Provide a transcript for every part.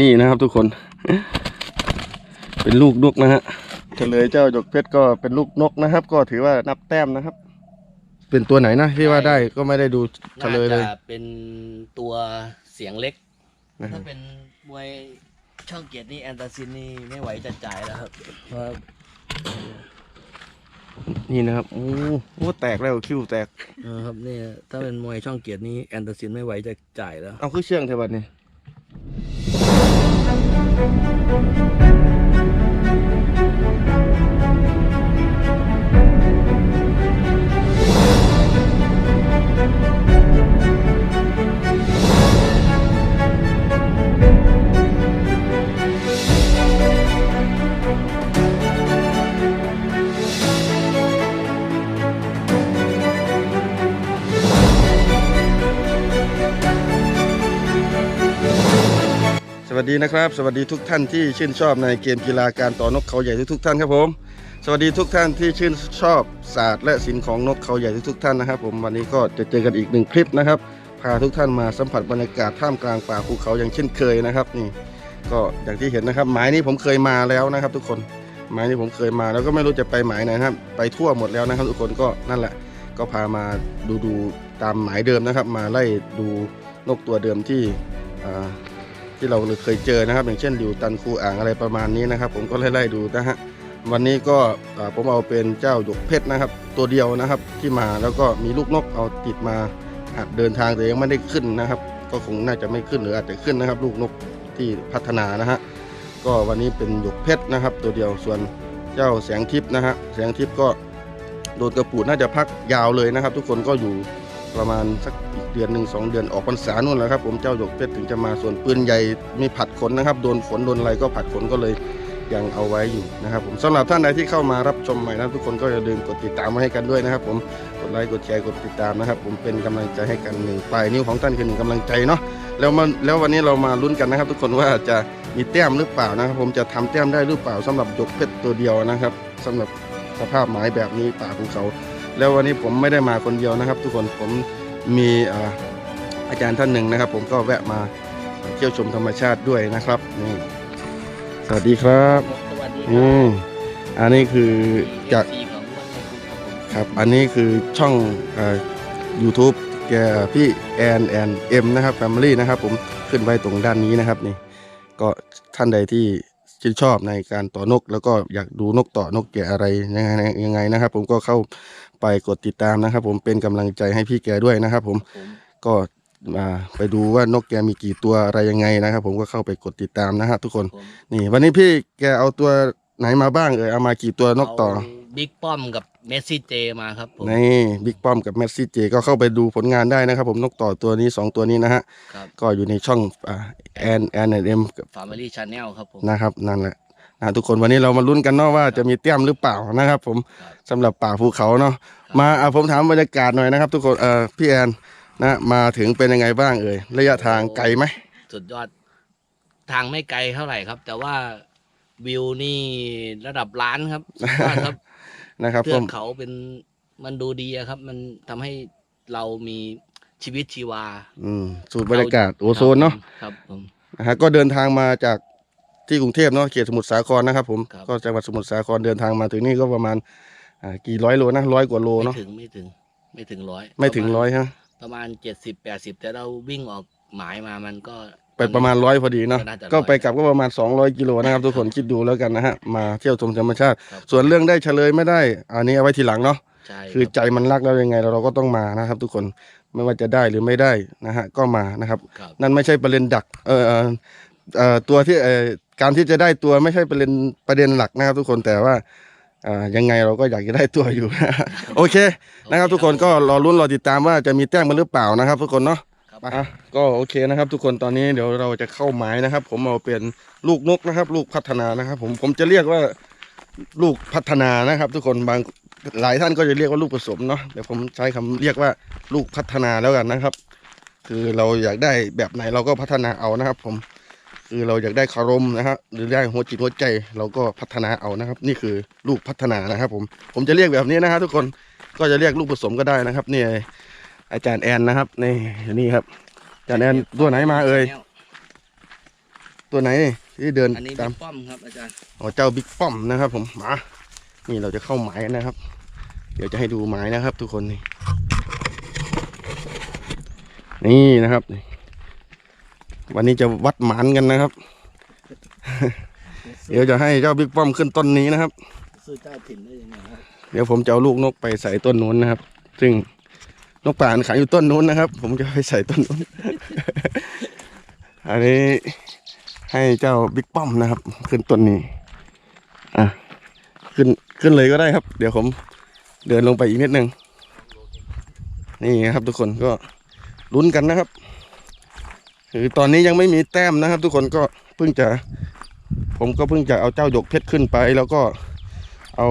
นี่นะครับทุกคน เป็นลูกนกนะฮะเฉลยเจ้าหยกเพชรก็เป็นลูกนกนะครับ ก็ถือว่านับแต้มนะครับ เป็นตัวไหนนะที่ว่าได้ก็ไม่ได้ดูเฉน่าลยเลจะย เป็นตัวเสียงเล็กนะครัถ้าบเป็นมวยช่องเกียรตินี่แอนตาซินนี่ไม่ไหวจะจ่ายแล้วครับเพราะนี่นะครับโอ้โหแตกแล้วคิ้วแตกเออครับนี่ถ้าเป็นมวยช่องเกียรตินี่แอนตาซินไม่ไหวจะจ่ายแล้ว เอาคือเชื่องเทบัดนี่ Thank you. ดีนะครับ สวัสดีทุกท่านที่ชื่นชอบในเกมกีฬาการต่อนกเขาใหญ่ทุกๆท่านครับผม สวัสดีทุกท่านที่ชื่นชอบศาสตร์และศิลป์ของนกเขาใหญ่ทุกๆท่านนะครับ ผมวันนี้ก็จะเจอกันอีกหนึ่งคลิปนะครับ พาทุกท่านมาสัมผัสบรรยากาศท่ามกลางป่าภูเขาอย่างเช่นเคยนะครับนี่ก็อย่างที่เห็นนะครับ หมายนี้ผมเคยมาแล้วนะครับ ทุกคนหมายนี้ผมเคยมาแล้วก็ไม่รู้จะไปหมายไหนนะครับ ไปทั่วหมดแล้วนะครับ ทุกคนก็นั่นแหละ ก็พามาดูดูตามหมายเดิมนะครับ มาไล่ดูนกตัวเดิมที่ ที่เราเคยเจอนะครับ อย่างเช่นดิวตันคูอ่างอะไรประมาณนี้นะครับ ผมก็ไล่ไล่ดูนะฮะวันนี้ก็ผมเอาเป็นเจ้าหยกเพชรนะครับ ตัวเดียวนะครับที่มาแล้วก็มีลูกนกเอาติดมาหัดเดินทางแต่ยังไม่ได้ขึ้นนะครับ ก็คงน่าจะไม่ขึ้นหรืออาจจะขึ้นนะครับ ลูกนกที่พัฒนานะฮะก็วันนี้เป็นหยกเพชรนะครับ ตัวเดียวส่วนเจ้าแสงทิพย์นะฮะแสงทิพย์ก็โดนกระปูดน่าจะพักยาวเลยนะครับ ทุกคนก็อยู่ประมาณสักอีก เดือนหนึ่งสองเดือนออกพรรษานู่นแหละครับ ผมเจ้าหยกเพชรถึงจะมาส่วนปืนใหญ่มีผัดขนนะครับโดนฝนโดนอะไรก็ผัดขนก็เลยยังเอาไว้อยู่นะครับผมสำหรับท่านใดที่เข้ามารับชมใหม่นะทุกคนก็อย่าลืมกดติดตามมาให้กันด้วยนะครับผมกดไลค์กดแชร์กดติดตามนะครับ ผมเป็นกำลังใจให้กันหนึ่งปลายนิ้วของท่านคือหนึ่งกำลังใจเนาะแล้วมันแล้ววันนี้เรามาลุ้นกันนะครับ ทุกคนว่าจะมีแต้มหรือเปล่านะครับ ผมจะทำแต้มได้หรือเปล่าสำหรับหยกเพชรตัวเดียวนะครับสำหรับสภาพหมายแบบนี้ป่าภูเขา แล้ววันนี้ผมไม่ได้มาคนเดียวนะครับ ทุกคนผม มีอ่าอาจารย์ท่านหนึ่งนะครับ ผมก็แวะมาเที่ยวชมธรรมชาติด้วยนะครับนี่สวัสดีครับสวัสดีคอืรัมอันนี้คือจากซีของวันนี้ครับผมครับ อันนี้คือช่องอ่า YouTube แกพี่แอนแอนเอ็มนะครับ Family นะครับ ผมขึ้นไว้ตรงด้านนี้นะครับนี่ก็ท่านใดที่ ชื่นชอบในการต่อนก แล้วก็อยากดูนกต่อนกแกะอะไรยังไงยังไงนะครับ ผมก็เข้าไปกดติดตามนะครับ ผมเป็นกำลังใจให้พี่แกด้วยนะครับผมผมก็มาไปดูว่านกแกมีกี่ตัวอะไรยังไงนะครับ ผมก็เข้าไปกดติดตามนะฮะทุกคนผมนี่ วันนี้พี่แกเอาตัวไหนมาบ้างเอ่ยเอามากี่ตัวนกต่อเา บิ๊กป้อมกับเมสซี่เจมาครับผม นี่บิ๊กป้อมกับแมสซี่เจก็เข้าไปดูผลงานได้นะครับ ผมนกต่อตัวนี้ 2 ตัวนี้นะฮะ ครับ ก็อยู่ในช่องแอนแอนเอ็มฟาร์มลี่ชาแนลครับผม นะครับ นั่นแหละนะทุกคนวันนี้เรามาลุ้นกันเนาะว่าจะมีเตี้ยมหรือเปล่านะครับ ผมครับสำหรับป่าภูเขาเนาะมาอะผมถามบรรยากาศหน่อยนะครับ ทุกคนเออพี่แอนนะมาถึงเป็นยังไงบ้างเอ่ยระยะทางไกลไหมสุดยอดทางไม่ไกลเท่าไหร่ครับ แต่ว่าวิวนี่ระดับล้านครับสุดยอดครับ นะครับเทืผอกมเขาเป็นมันดูดีอะครับ มันทำให้เรามีชีวิตชีวาอืมสูตรบรรยากาศโอโซนเนาะครับผม นะฮะก็เดินทางมาจากที่กรุงเทพเนาะเขตสมุทรสาครนะครับผมครับ ก็จังหวัดสมุทรสาครเดินทางมาถึงนี่ก็ประมาณอ่ากี่ร้อยโลนะร้อยกว่าโลไม่เนาะถึงไม่ถึง ไม่ถึงร้อยไม่ถึงร้อยฮะประมาณเจ็ดสิบแปดสิบแต่เราวิ่งออกหมายมามันก็ไปประมาณร้อยพอดีเนาะก็น่าจะก็ร้อยไปกลับก็ประมาณ 200 กิโลนะครับทุกคนคิดดูแล้วกันนะฮะมาเที่ยวชมธรรมชาติ ครับ ส่วนเรื่องได้เฉลยไม่ได้ อันนี้เอาไว้ทีหลังเนาะ ใช่คือรับใจมันรักแล้วยังไงเราก็ต้องมานะครับ ทุกคนไม่ว่าจะได้หรือไม่ได้นะฮะก็มานะครับ ครับนั่นไม่ใช่ประเด็นดักเออเอ่อเอ่อตัวที่เอ่อการที่จะได้ตัวไม่ใช่ประเด็นประเด็นหลักนะครับ ทุกคนแต่ว่าอ่ายังไงเราก็อยากจะได้ตัวอยู่ โอเคนะครับ ทุกคนก็รอลุ้นรอติดตามว่าจะมีแต้มมันหรือเปล่านะครับ ทุกคนเนาะครับ อะก็โอเคนะครับ ทุกคนตอนนี้เดี๋ยวเราจะเข้าหมายนะครับ ผมเอาเป็นลูกนกนะครับ ลูกพัฒนานะครับ ผมผมจะเรียกว่าลูกพัฒนานะครับ ทุกคนบางหลายท่านก็จะเรียกว่าลูกผสมเนาะเดี๋ยวผมใช้คำเรียกว่าลูกพัฒนาแล้วกันนะครับ คือเราอยากได้แบบไหนเราก็พัฒนาเอานะครับ ผมคือเราอยากได้คารมนะครับหรือได้หัวจิตหัวใจเราก็พัฒนาเอานะครับ นี่คือลูกพัฒนานะครับ ผมผมจะเรียกแบบนี้นะครับ ทุกคนก็จะเรียกลูกผสมก็ได้นะครับนี่ อาจารย์แอนนะครับนี่นี่ครับอาจารย์แอนตัวไหนมาเอ่ยตัวไหนที่เดินอันนี้ตามบิ๊กป้อมครับอาจารย์อ๋อเจ้าบิ๊กป้อมนะครับ ผมมานี่เราจะเข้าหมายนะครับ เดี๋ยวจะให้ดูหมายนะครับ ทุกคนนี่นี่นะครับนี่วันนี้จะวัดหมานกันนะครับ เดี๋ยวจะให้เจ้าบิ๊กป้อมขึ้นต้นนี้นะครับสู้เจ้าถิ่นได้ยังไงครับเดี๋ยวผมจะเอาลูกนกไปใส่ต้นนู้นนะครับ ซึ่ง นกป่านขายอยู่ต้นนู้นนะครับ ผมจะไปใส่ต้นนู้น อันนี้ให้เจ้าบิ๊กป้อมนะครับ ขึ้นต้นนี้ อะ ขึ้นขึ้นเลยก็ได้ครับ เดี๋ยวผมเดินลงไปอีกนิดนึง นี่ครับทุกคนก็ลุ้นกันนะครับคือตอนนี้ยังไม่มีแต้มนะครับ ทุกคนก็เพิ่งจะ ผมก็เพิ่งจะเอาเจ้าหยกเพชรขึ้นไป แล้วก็เอา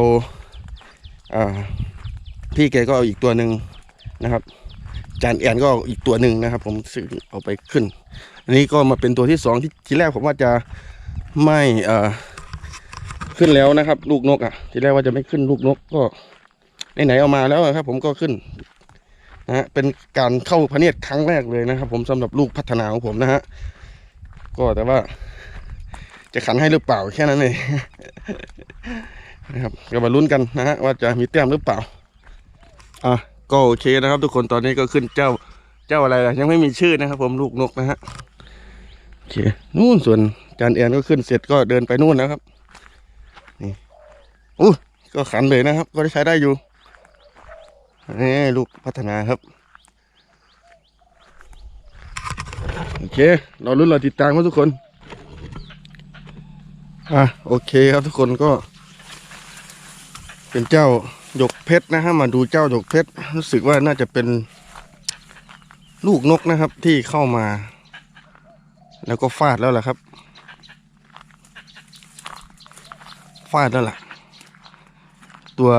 อ่าพี่แกก็เอาอีกตัวหนึ่ง นะครับจานแอนก็อีกตัวหนึ่งนะครับ ผมซื้อเอาไปขึ้น อันนี้ก็มาเป็นตัวที่สองที่ทีแรกผมว่าจะไม่เอ่อขึ้นแล้วนะครับ ลูกนกอะ ทีแรกว่าจะไม่ขึ้นลูกนกก็ไหนๆเอามาแล้วครับ ผมก็ขึ้นนะฮะเป็นการเข้าพระเนียดครั้งแรกเลยนะครับ ผมสำหรับลูกพัฒนาของผมนะฮะก็แต่ว่า จะขันให้หรือเปล่าแค่นั้นเองนะครับก็มาลุ้นกันนะฮะว่าจะมีแต้มหรือเปล่าอะ ก็โอเคนะครับ ทุกคนตอนนี้ก็ขึ้นเจ้าเจ้าอะไรล่ะยังไม่มีชื่อนะครับ ผมลูกนกนะฮะโอเคนู่นส่วนจานแอนก็ขึ้นเสร็จก็เดินไปนู่นแล้วครับนี่อู้ก็ขันเลยนะครับ ก็ได้ใช้ได้อยู่นี่ลูกพัฒนาครับโอเคเราลุ้นเราติดตามครับทุกคนอะโอเคครับทุกคนก็ เป็นเจ้า หยกเพชรนะฮะมาดูเจ้าหยกเพชรรู้สึกว่าน่าจะเป็นลูกนกนะครับที่เข้ามา แล้วก็ฟาดแล้วล่ะครับ ฟาดแล้วล่ะ ตัว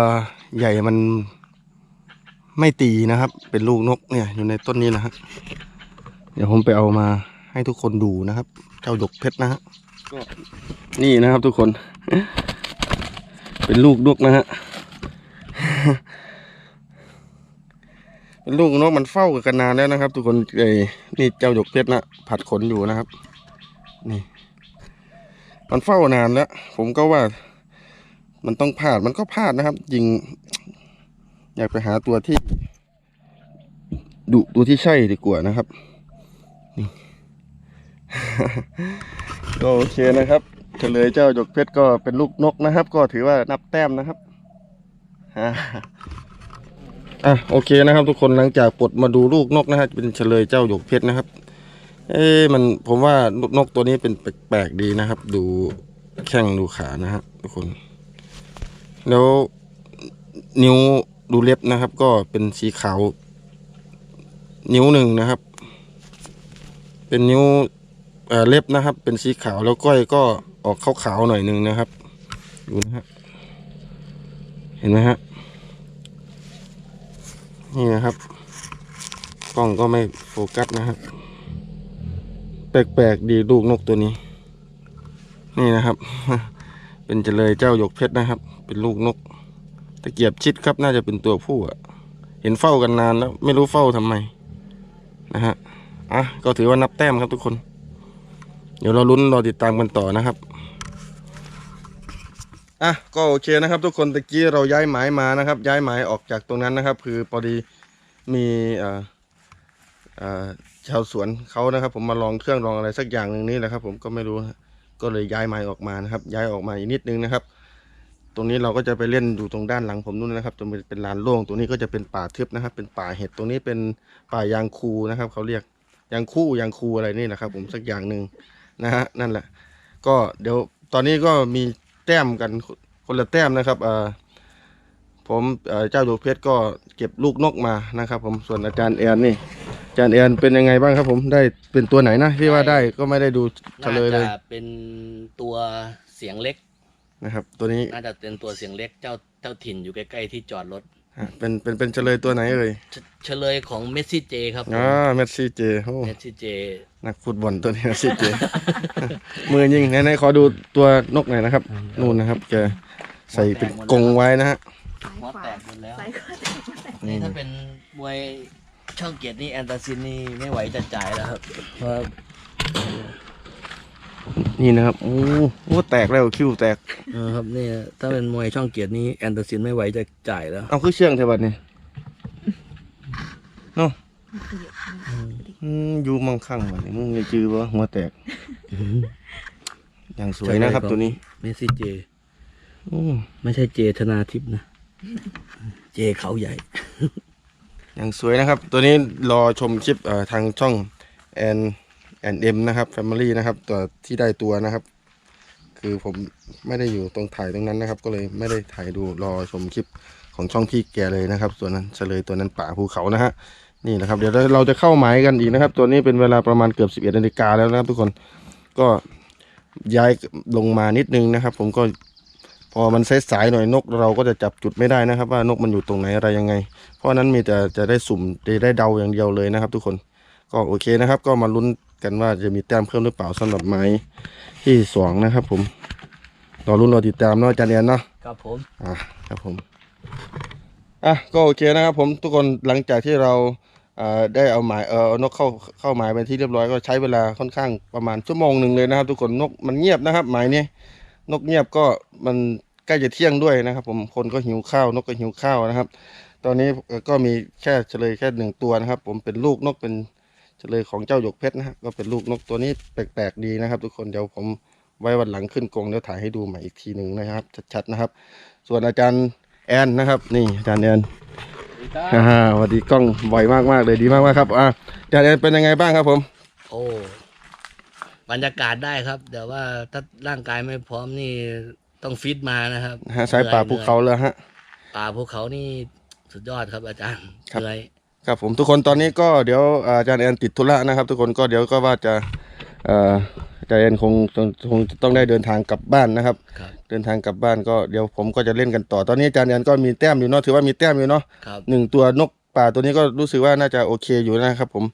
ใหญ่มันไม่ตีนะครับ เป็นลูกนกเนี่ยอยู่ในต้นนี้นะฮะเดี๋ยวผมไปเอามาให้ทุกคนดูนะครับ เจ้าหยกเพชรนะฮะก็นี่นะครับทุกคน เป็นลูกนกนะฮะ เป็นลูกนกมันเฝ้ากันนานแล้วนะครับ ทุกคนเอ้ยนี่เจ้าหยกเพชรนะผัดขนอยู่นะครับ นี่ มันเฝ้านานแล้ว ผมก็ว่า มันต้องพลาดมันก็พลาดนะครับ ยิง อยากไปหาตัวที่ดุตัวที่ใช่ดีกว่านะครับนี่ก็โอเคนะครับเฉลยเจ้าหยกเพชรก็เป็นลูกนกนะครับ ก็ถือว่านับแต้มนะครับ อ่าอะโอเคนะครับ ทุกคนหลังจากปลดมาดูลูกนกนะฮะเป็นเฉลยเจ้าหยกเพชรนะครับ เอ๊ะมันผมว่านกตัวนี้เป็นแปลกๆดีนะครับ ดูแข้งดูขานะฮะทุกคน แล้วนิ้วดูเล็บนะครับ ก็เป็นสีขาว นิ้วหนึ่งนะครับ เป็นนิ้วเอ่อเล็บนะครับ เป็นสีขาวแล้วก้อยก็ออกขาวๆหน่อยหนึ่งนะครับ ดูนะฮะ เห็นไหมฮะ นี่นะครับ กล้องก็ไม่โฟกัสนะครับ แปลกๆดีลูกนกตัวนี้ นี่นะครับ เป็นเจเลยเจ้าหยกเพชรนะครับ เป็นลูกนก ตะเกียบชิดครับ น่าจะเป็นตัวผู้อะเห็นเฝ้ากันนานแล้ว ไม่รู้เฝ้าทำไม นะฮะ อะ ก็ถือว่านับแต้มครับทุกคน เดี๋ยวเราลุ้นรอติดตามกันต่อนะครับ อะก็โอเคนะครับ ทุกคนตะกี้เราย้ายหมายมานะครับ ย้ายหมายออกจากตรงนั้นนะครับ คือพอดีมีอ่อเอ่อชาวสวนเขานะครับ ผมมาลองเครื่องลองอะไรสักอย่างหนึ่งนี่แหละครับ ผมก็ไม่รู้ก็เลยย้ายหมายออกมานะครับ ย้ายออกมาอีกนิดนึงนะครับ ตรงนี้เราก็จะไปเล่นอยู่ตรงด้านหลังผมนู่นนะครับจะเป็นลานโล่งตรงนี้ก็จะเป็นป่าทึบนะครับ เป็นป่าเห็ดตรงนี้เป็นป่ายางคูนะครับเขาเรียกยางคู่ยางคูอะไรนี่แหละครับ ผมสักอย่างหนึ่งนะฮะนั่นแหละ ก็เดี๋ยวตอนนี้ก็มี แต้มกันคนละแต้มนะครับเอ่อผมเอ่อเจ้าดวงเพชรก็เก็บลูกนกมานะครับ ผมส่วนอาจารย์แอนนี่อาจารย์แอนเป็นยังไงบ้างครับ ผมได้เป็นตัวไหนนะที่ว่าได้ก็ไม่ได้ดูเฉน่าลยเลยจะเป็นตัวเสียงเล็กนะครับ ตัวนี้น่าจะเป็นตัวเสียงเล็กเจ้าเจ้าถิ่นอยู่ใกล้ๆที่จอดรถ ฮะเป็นเป็นเป็นเฉลยตัวไหนเอ่ยเฉเฉลยของเมสซี่เจครับผมอ่าเมสซี่เจโอ้เมสซี่เจ นักฟุตบอลตัวนี้เมสซี่เจ มือยิงไหนๆขอดูตัวนกหน่อยนะครับนู่นนะครับ แกใส่เป็นกรงไว้นะฮะหัวแตกหมดแล้วซ้ายขวานี่ถ้าเป็นมวยช่องเกียรตินี่แอนตาซินนี่ไม่ไหวจะจ่ายแล้วครับเพราะ นี่นะครับโอ้โหแตกแล้วคิวแตกเออครับนี่ถ้าเป็นมวยช่องเกียรตินี้แอนเดอร์ซินไม่ไหวจะจ่ายแล้วเอาคือเชื่องเทบัดนี่เนาะอืมอยู่มองข้างบัดนี่มึงจะจือวะหัวแตก อย่างสวยนะครับตัวนี้เมสซี่เจโอ้ไม่ใช่เจธนาทิพย์นะ เจเขาใหญ่ อย่างสวยนะครับ ตัวนี้รอชมคลิปเอ่อทางช่องแอน แอนเอ็มนะครับ Family นะครับตัวที่ได้ตัวนะครับ คือผมไม่ได้อยู่ตรงถ่ายตรงนั้นนะครับ ก็เลยไม่ได้ถ่ายดูรอชมคลิปของช่องพี่แกเลยนะครับส่วนั้นเฉลยตัวนั้นป่าภูเขานะฮะนี่นะครับ เดี๋ยวเราจะเข้าหมายกันอีกนะครับ ตัวนี้เป็นเวลาประมาณเกือบ 11นาฬิกาแล้วนะครับ ทุกคนก็ย้ายลงมานิดนึงนะครับ ผมก็พอมันเซสายหน่อยนก เราก็จะจับจุดไม่ได้นะครับ ว่านกมันอยู่ตรงไหนอะไรยังไง เพราะนั้นมีแต่จะได้สุ่มได้เดาอย่างเดียวเลยนะครับ ทุกคนก็โอเคนะครับ ก็มาลุ้น กันว่าจะมีแต้มเพิ่มหรือเปล่าสำหรับไม้ที่สองนะครับ ผมรอลุ้นรอติดตามเนาะอาจารย์แอนเนาะครับผมอะครับผมอะก็โอเคนะครับ ผมทุกคนหลังจากที่เราอ่าได้เอาหมายเออเอานกเข้าเข้าหมายเป็นที่เรียบร้อยก็ใช้เวลาค่อนข้างประมาณชั่วโมงหนึ่งเลยนะครับ ทุกคนนกมันเงียบนะครับ หมายนี้นกเงียบก็มันใกล้จะเที่ยงด้วยนะครับ ผมคนก็หิวข้าวนกก็หิวข้าวนะครับ ตอนนี้เอ่อก็มีแค่เฉลยแค่หนึ่งตัวนะครับ ผมเป็นลูกนกเป็น เฉลยของเจ้าหยกเพชรนะฮะก็เป็นลูกนกตัวนี้แปลกๆดีนะครับ ทุกคนเดี๋ยวผมไว้วันหลังขึ้นกรงเดี๋ยวถ่ายให้ดูใหม่อีกทีหนึ่งนะครับชัดๆนะครับ ส่วนอาจารย์แอนนะครับ นี่อาจารย์แอนอ่าสวัสดีกล้องบ่อยมากๆเลยดีมากๆครับอ่าอาจารย์แอนเป็นยังไงบ้างครับผม โอ้บรรยากาศได้ครับแต่ว่าถ้าร่างกายไม่พร้อมนี่ต้องฟิตมานะครับฮะสายป่าภูเขาเลยฮะป่าภูเขานี่สุดยอดครับอาจารย์ครับเหนื่อย ครับผมทุกคนตอนนี้ก็เดี๋ยวอาอาจารย์แอนติดธุระนะครับ ทุกคนก็เดี๋ยวก็ว่าจะเอ่ออาจารย์แอนคงคงคงจะต้องได้เดินทางกลับบ้านนะครับครับ เดินทางกลับบ้านก็เดี๋ยวผมก็จะเล่นกันต่อ ตอนนี้อาจารย์แอนก็มีแต้มอยู่เนาะถือว่ามีแต้มอยู่เนาะครับหนึ่งตัวนกป่าตัวนี้ก็รู้สึกว่าน่าจะโอเคอยู่นะครับ ผม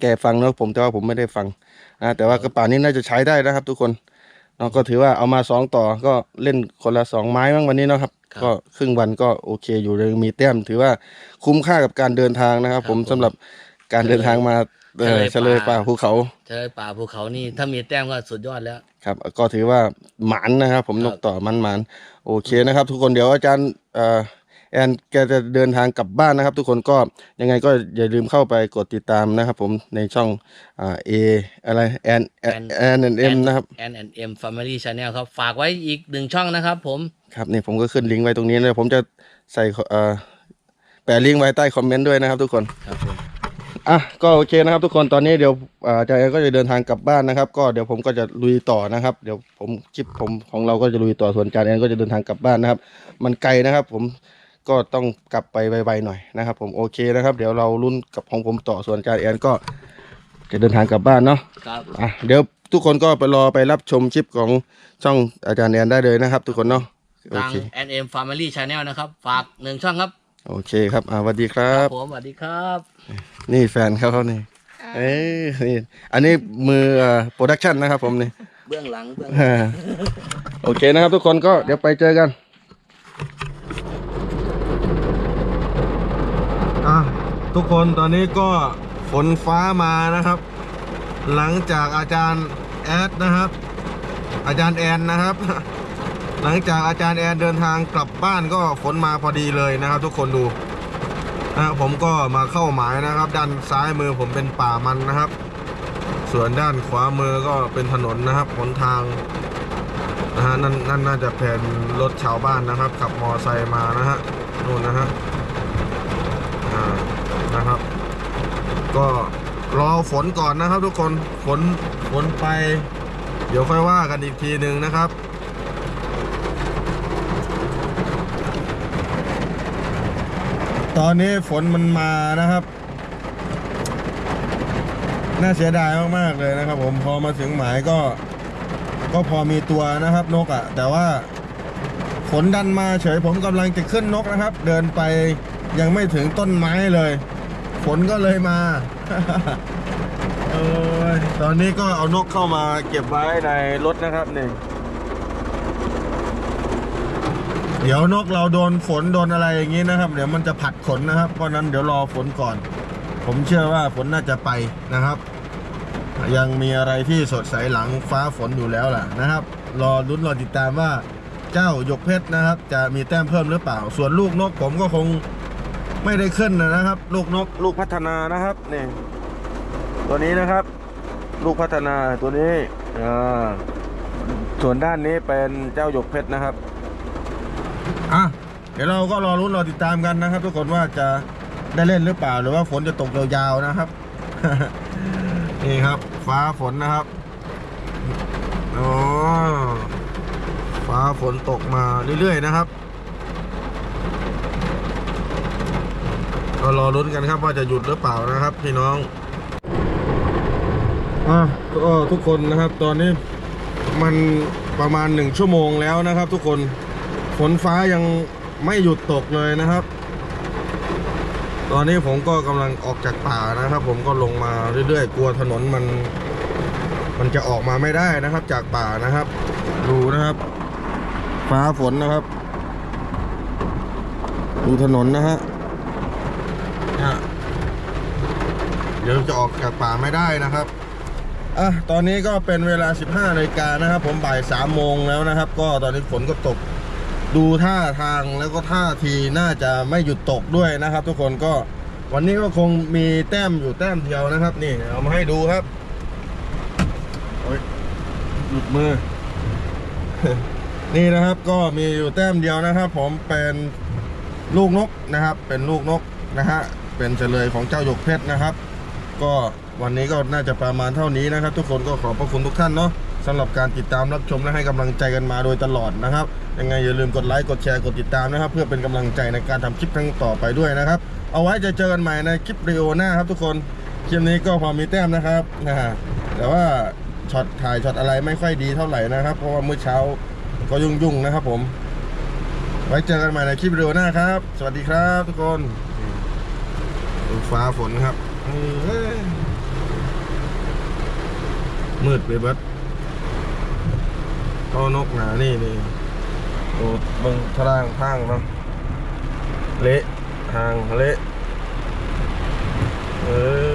แกฟังเนาะผมแต่ว่าผมไม่ได้ฟังนะแต่ว่ากระป่านี้น่าจะใช้ได้นะครับ ทุกคน เนาะก็ถือว่าเอามาสองต่อก็เล่นคนละสองไม้บ้างวันนี้เนาะครับ ครับก็ครึ่งวันก็โอเคอยู่เลยมีแต้มถือว่าคุ้มค่ากับการเดินทางนะครับครับผมผมสำหรับการเดินทางมาเอ่อเฉเฉลลยยป่า ป่าภูเขา เจอป่าภูเขานี่ถ้ามีแต้มก็สุดยอดแล้ว ครับก็ถือว่าหมานนะครับ ผมคนรับกต่อมันหมานโอเคนะครับ ทุกคนเดี๋ยวอาจารย์เอ่อ แอนแกจะเดินทางกลับบ้านนะครับ ทุกคนก็ยังไงก็อย่าลืมเข้าไปกดติดตามนะครับ ผมในช่องอ่าเออะไรแอนแอนแอนเอ็มนะครับแอนแอนเอ็มฟามิลี่ชาแนลครับ ฝากไว้อีกหนึ่งช่องนะครับ ผมครับนี่ผมก็ขึ้นลิงก์ไว้ตรงนี้เลยผมจะใส่เอ่อแปะลิงก์ไว้ใต้คอมเมนต์ด้วยนะครับ ทุกคนครับผมอะก็โอเคนะครับ ทุกคนตอนนี้เดี๋ยวอ่าอาจารย์แอนก็จะเดินทางกลับบ้านนะครับ ก็เดี๋ยวผมก็จะลุยต่อนะครับ เดี๋ยวผมคลิปผมของเราก็จะลุยต่อส่วนอาจารย์แอนก็จะเดินทางกลับบ้านนะครับ มันไกลนะครับ ผม ก็ต้องกลับไปไวๆหน่อยนะครับผมโอเคนะครับ เดี๋ยวเราลุ้นกับของผมต่อส่วนอาจารย์แอนก็จะเดินทางกลับบ้านเนาะครับอะเดี๋ยวทุกคนก็ไปรอไปรับชมคลิปของช่องอาจารย์แอนได้เลยนะครับ ทุกคนเนาะโอทาง เคแอนเอ็มฟามิลี่ชาแนลนะครับ ฝากหนึ่งช่องครับโอเคครับอ่าสวัสดีครัครับบผมสวัสดีครับ นี่แฟนเขาเขานี่เอ้ยนี่อันนี้มือโปรดักชันนะครับผมนี่ เบื้องหลังเบื้องอ่าโอเคนะครับทุกคนก็เดี๋ยวไปเจอกันอะ ทุกคนตอนนี้ก็ฝนฟ้ามานะครับ หลังจากอาจารย์แอดนะครับ อาจารย์แอนนะครับ หลังจากอาจารย์แอนเดินทางกลับบ้านก็ฝนมาพอดีเลยนะครับ ทุกคนดูนะผมก็มาเข้าหมายนะครับ ด้านซ้ายมือผมเป็นป่ามันนะครับ ส่วนด้านขวามือก็เป็นถนนนะครับหนทางนะฮะนั่นนั่นน่าจะเป็นรถชาวบ้านนะครับ ขับมอไซค์มานะฮะนู่นนะฮะ นะครับ ก็รอฝนก่อนนะครับ ทุกคนฝนฝนไป เดี๋ยวค่อยว่ากันอีกทีหนึ่งนะครับตอนนี้ฝนมันมานะครับ น่าเสียดายมากๆเลยนะครับ ผมพอมาถึงหมายก็ ก็พอมีตัวนะครับนกอะ่ะ แต่ว่าฝนดันมาเฉยผมกำลังจะขึ้นนกนะครับ เดินไปยังไม่ถึงต้นไม้เลย ฝนก็เลยมาโอ้ยตอนนี้ก็เอานกเข้ามาเก็บไว้ในรถนะครับนี่เดี๋ยวนกเราโดนฝนโดนอะไรอย่างนี้นะครับ เดี๋ยวมันจะผัดขนนะครับ เพราะฉะนั้นเดี๋ยวรอฝนก่อน ผมเชื่อว่าฝนน่าจะไปนะครับ ยังมีอะไรที่สดใสหลังฟ้าฝนอยู่แล้วล่ะนะครับ รอลุ้นรอติดตามว่าเจ้าหยกเพชรนะครับ จะมีแต้มเพิ่มหรือเปล่า ส่วนลูกนกผมก็คง ไม่ได้ขึ้นนะครับ ลูกนกลูกพัฒนานะครับนี่ตัวนี้นะครับ ลูกพัฒนาตัวนี้อ่าส่วนด้านนี้เป็นเจ้าหยกเพชรนะครับอะเดี๋ยวเราก็รอรุ้นรอติดตามกันนะครับ ทุกคนว่าจะได้เล่นหรือเปล่าหรือว่าฝนจะตกยาวๆนะครับ นี่ครับ ฟ้าฝนนะครับอ๋อฟ้าฝนตกมาเรื่อยๆนะครับ ก็รอรุ้นกันครับว่าจะหยุดหรือเปล่านะครับ พี่น้องอะก็ทุกคนนะครับ ตอนนี้มันประมาณหนึ่งชั่วโมงแล้วนะครับ ทุกคนฝนฟ้ายังไม่หยุดตกเลยนะครับ ตอนนี้ผมก็กำลังออกจากป่านะครับ ผมก็ลงมาเรื่อยๆ กลัวถนนมัน มันจะออกมาไม่ได้นะครับ จากป่านะครับ ดูนะครับ ฟ้าฝนนะครับ ดูถนนนะฮะเนี่ย เดี๋ยวจะออกจากป่าไม่ได้นะครับอะตอนนี้ก็เป็นเวลา 15นาฬิกานะครับ ผมบ่าย3โมงแล้วนะครับ ก็ตอนนี้ฝนก็ตกดูท่าทางแล้วก็ท่าทีน่าจะไม่หยุดตกด้วยนะครับ ทุกคนก็วันนี้ก็คงมีแต้มอยู่แต้มเดียวนะครับ นี่เอามาให้ดูครับโอ๊ยหลุดมือ นี่นะครับก็มีอยู่แต้มเดียวนะครับ ผมเป็นลูกนกนะครับ เป็นลูกนกนะฮะเป็นเฉลยของเจ้าหยกเพชรนะครับ ก็วันนี้ก็น่าจะประมาณเท่านี้นะครับ ทุกคนก็ขอบพระคุณทุกท่านเนาะสำหรับการติดตามรับชมและให้กำลังใจกันมาโดยตลอดนะครับยังไงอย่าลืมกดไลค์กดแชร์กดติดตามนะครับ เพื่อเป็นกำลังใจในการทำคลิปครั้งต่อไปด้วยนะครับ เอาไว้จะเจอกันใหม่ในคลิปวิดีโอหน้าครับ ทุกคนคลิปนี้ก็พอมีแต้มนะครับนะฮะแต่ว่าช็อตถ่ายช็อตอะไรไม่ค่อยดีเท่าไหร่นะครับ เพราะว่าเมื่อเช้าก็ยุ่งๆนะครับ ผม ไว้เจอกันใหม่ในคลิปวิดีโอหน้าครับ สวัสดีครับ ทุกคนฟ้าฝนครับ มืดไปเบิดต้นกหนานี่นี่โอ้บิ่งทางทางเนาะเละทางเละเออ